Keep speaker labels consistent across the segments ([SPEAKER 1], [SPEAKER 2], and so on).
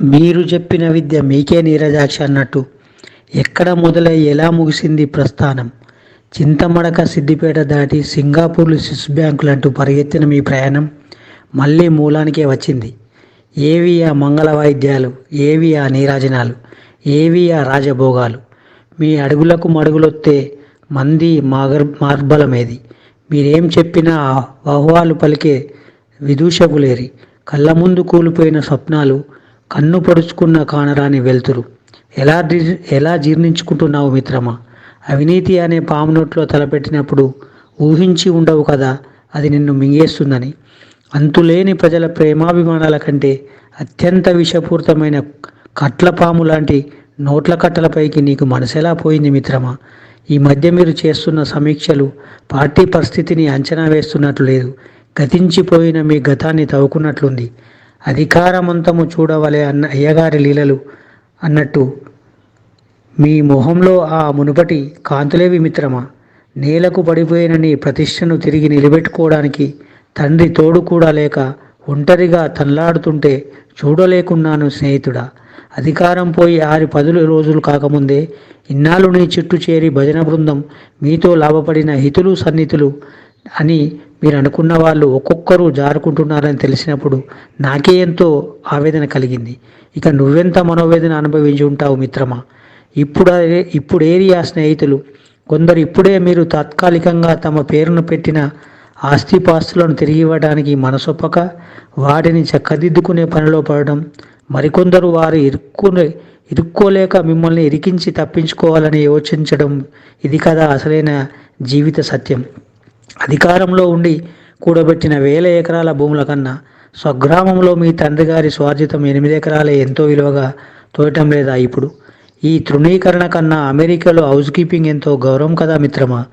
[SPEAKER 1] మీరు చెప్పిన విద్య మీకే నీరజాక్ష అన్నట్టు ఎక్కడ మొదలై ఎలా ముగిసింది ప్రస్థానం? చింతమడక సిద్దిపేట దాటి సింగాపూర్లు స్విస్ బ్యాంకులంటూ పరిగెత్తిన మీ ప్రయాణం మళ్ళీ మూలానికే వచ్చింది. ఏవి ఆ మంగళ వాయిద్యాలు ఏవి ఆ నీరాజనాలు ఏవి ఆ రాజభోగాలు? మీ అడుగులకు మడుగులొత్తే మంది మాగర్ మార్బలమేది. మీరేం చెప్పినా ఆహ్వాలు పలికే విదూషకులేరి కళ్ళ ముందు కూలిపోయిన స్వప్నాలు కన్ను పడుచుకున్న కానరాని వెలుతురు. ఎలా జీ- ఎలా జీర్ణించుకుంటున్నావు మిత్రమా? అవినీతి అనే పాము నోట్లో తలపెట్టినప్పుడు ఊహించి ఉండవు కదా అది నిన్ను మింగేస్తుందని. అంతులేని ప్రజల ప్రేమాభిమానాల కంటే అత్యంత విషపూరితమైన కట్లపాము లాంటి నోట్ల కట్టలపైకి నీకు మనసెలా పోయింది మిత్రమా? ఈ మధ్య మీరు చేస్తున్న సమీక్షలు పార్టీ పరిస్థితిని అంచనా వేస్తున్నట్లు లేదు. గతించిపోయిన మీ గతాన్ని తవ్వుకున్నట్లుంది. అధికారమంతము చూడవలే అన్న అయ్యగారి లీలలు అన్నట్టు మీ మొహంలో ఆ మునుపటి కాంతులేవి మిత్రమా? నేలకు పడిపోయిన నీ ప్రతిష్టను తిరిగి నిలబెట్టుకోవడానికి తండ్రి తోడు కూడా లేక ఒంటరిగా తన్లాడుతుంటే చూడలేకున్నాను స్నేహితుడా. అధికారం పోయి ఆరు పదుల రోజులు కాకముందే ఇన్నాళ్ళు నీ చుట్టూ చేరి భజన బృందం మీతో లాభపడిన హితులు సన్నిహితులు అని మీరు అనుకున్న వాళ్ళు ఒక్కొక్కరు జారుకుంటున్నారని తెలిసినప్పుడు నాకే ఎంతో ఆవేదన కలిగింది. ఇక నువ్వెంత మనోవేదన అనుభవించి ఉంటావు మిత్రమా? ఇప్పుడు ఇప్పుడేరి ఇప్పుడు ఏరియా స్నేహితులు. కొందరు ఇప్పుడే మీరు తాత్కాలికంగా తమ పేరును పెట్టిన ఆస్తిపాస్తులను తిరిగి ఇవ్వడానికి మనసొప్పక వాటిని చక్కదిద్దుకునే పనిలో పడడం మరికొందరు వారు ఇరుక్కునే ఇరుక్కోలేక మిమ్మల్ని ఇరికించి తప్పించుకోవాలని యోచించడం ఇది కదా అసలైన జీవిత సత్యం. అధికారంలో ఉండి కూడబెట్టిన వేల ఎకరాల భూముల కన్నా స్వగ్రామంలో మీ తండ్రి గారి స్వార్జితం ఎనిమిది ఎకరాలే ఎంతో విలువగా తోయటం లేదా ఇప్పుడు? ఈ తృణీకరణ కన్నా అమెరికాలో హౌస్ కీపింగ్ ఎంతో గౌరవం కదా మిత్రమా?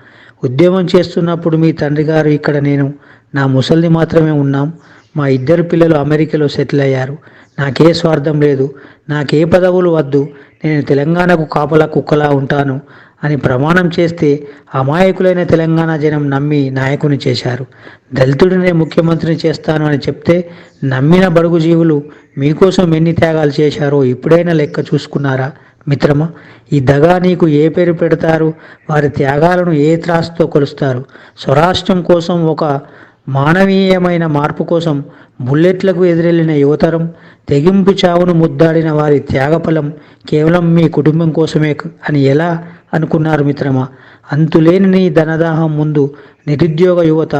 [SPEAKER 1] ఉద్యమం చేస్తున్నప్పుడు మీ తండ్రి గారు ఇక్కడ నేను నా ముసలిని మాత్రమే ఉన్నాం. మా ఇద్దరు పిల్లలు అమెరికాలో సెటిల్ అయ్యారు. నాకే స్వార్థం లేదు. నాకే పదవులు వద్దు. నేను తెలంగాణకు కాపలా కుక్కలా ఉంటాను. అని ప్రమాణం చేస్తే అమాయకులైన తెలంగాణ జనం నమ్మి నాయకుని చేశారు. దళితుడినే ముఖ్యమంత్రిని చేస్తాను అని చెప్తే నమ్మిన బడుగు జీవులు మీకోసం ఎన్ని త్యాగాలు చేశారో ఇప్పుడైనా లెక్క చూసుకున్నారా? మిత్రమా ఈ దగా నీకు ఏ పేరు పెడతారు? వారి త్యాగాలను ఏ త్రాసుతో కొలుస్తారు? స్వరాష్ట్రం కోసం ఒక మానవీయమైన మార్పు కోసం బుల్లెట్లకు ఎదురెళ్ళిన యువతరం తెగింపు చావును ముద్దాడిన వారి త్యాగఫలం కేవలం మీ కుటుంబం కోసమే అని ఎలా అనుకున్నారు మిత్రమా? అంతులేని నీ ధనదాహం ముందు నిరుద్యోగ యువత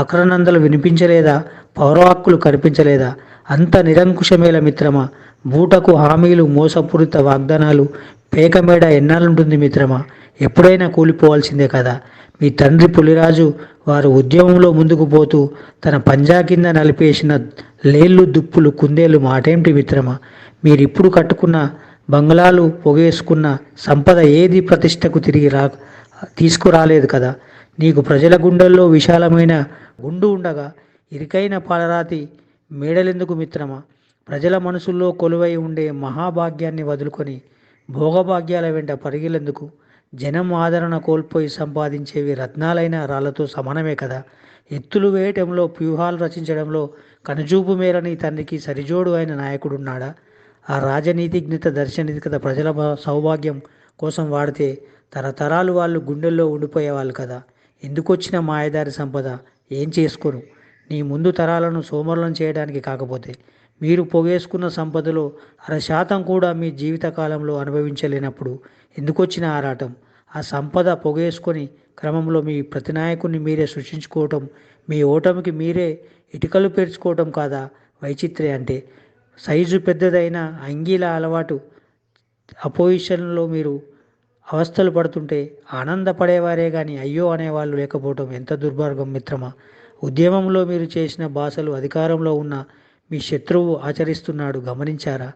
[SPEAKER 1] ఆక్రనందలు వినిపించలేదా? పౌర హక్కులు కనిపించలేదా? అంత నిరంకుశమేల మిత్రమా? బూటకు హామీలు మోసపూరిత వాగ్దానాలు పేకమేడ ఎన్నాళ్ళుంటుంది మిత్రమా? ఎప్పుడైనా కూలిపోవాల్సిందే కదా. మీ తండ్రి పులిరాజు వారు ఉద్యమంలో ముందుకు పోతూ తన పంజా కింద నలిపేసిన లేళ్ళు దుప్పులు కుందేలు మాటేంటి మిత్రమా? మీరిప్పుడు కట్టుకున్న బంగ్లాలు పొగేసుకున్న సంపద ఏది ప్రతిష్టకు తిరిగి రా తీసుకురాలేదు కదా? నీకు ప్రజల గుండెల్లో విశాలమైన గుండు ఉండగా ఇరుకైన పాలరాతి మేడలెందుకు మిత్రమా? ప్రజల మనసుల్లో కొలువై ఉండే మహాభాగ్యాన్ని వదులుకొని భోగభాగ్యాల వెంట పరిగిలెందుకు? జనం ఆదరణ కోల్పోయి సంపాదించేవి రత్నాలైన రాళ్ళతో సమానమే కదా. ఎత్తులు వేయటంలో వ్యూహాలు రచించడంలో కనుచూపు మేరని తండ్రికి సరిజోడు అయిన నాయకుడున్నాడా? ఆ రాజనీతిజ్ఞత దర్శనీతికత ప్రజల సౌభాగ్యం కోసం వాడితే తరతరాలు వాళ్ళు గుండెల్లో ఉండిపోయేవాళ్ళు కదా. ఎందుకొచ్చిన మాయదారి సంపద? ఏం చేసుకోను? నీ ముందు తరాలను సోమరులను చేయడానికి కాకపోతే మీరు పొగేసుకున్న సంపదలో అర శాతం కూడా మీ జీవితకాలంలో అనుభవించలేనప్పుడు ఎందుకొచ్చిన ఆరాటం ఆ సంపద పొగేసుకొని క్రమంలో మీ ప్రతి నాయకుడిని మీరే సృష్టించుకోవటం మీ ఓటమికి మీరే ఇటుకలు పేర్చుకోవటం కాదా? వైచిత్రే అంటే సైజు పెద్దదైన అంగీల అలవాటు అపోజిషన్లో మీరు అవస్థలు పడుతుంటే ఆనందపడేవారే కానీ అయ్యో అనేవాళ్ళు లేకపోవటం ఎంత దుర్మార్గం మిత్రమా? ఉద్యమంలో మీరు చేసిన భాషలు అధికారంలో ఉన్న మీ శత్రువు ఆచరిస్తున్నాడు గమనించారా?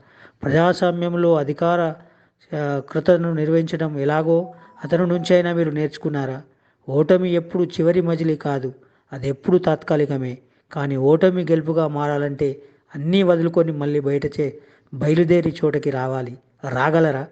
[SPEAKER 1] ప్రజాస్వామ్యంలో అధికార కృతను నిర్వహించడం ఎలాగో అతని నుంచైనా మీరు నేర్చుకున్నారా? ఓటమి ఎప్పుడు చివరి మజిలీ కాదు అది ఎప్పుడు తాత్కాలికమే. కానీ ఓటమి గెలుపుగా మారాలంటే అన్నీ వదులుకొని మళ్ళీ బయటచే బయలుదేరి చోటకి రావాలి. రాగలరా?